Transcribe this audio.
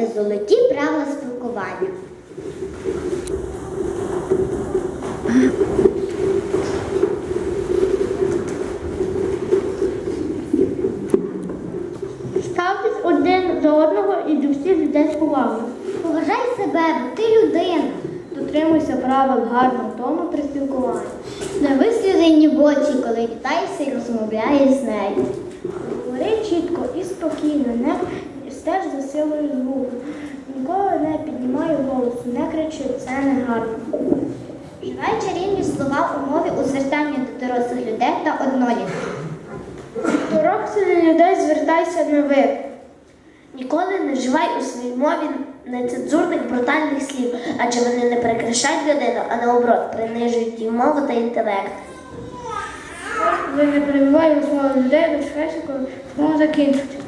Пам'ятайте золоті правила спілкування. Ставтесь один до одного і до всіх людей з повагою. Поважай себе, бо ти людина. Дотримуйся правил гарного тону при спілкуванні. Не ні в очі, коли вітаєшся і розмовляєш з нею. Говори чітко і спокійно, не стеж за силою звуку. Кричи, це не гарно. Вживай чарівні слова у мові у звертанні до дорослих людей та однолітків. До дорослих людей звертайся на ви. Ніколи не вживай у своїй мові нецензурних брутальних слів, адже вони не перекрашають людину, а наоборот принижують її мову та інтелект. Ви не перебивай розмову людей, дочекайся, коли закінчиться.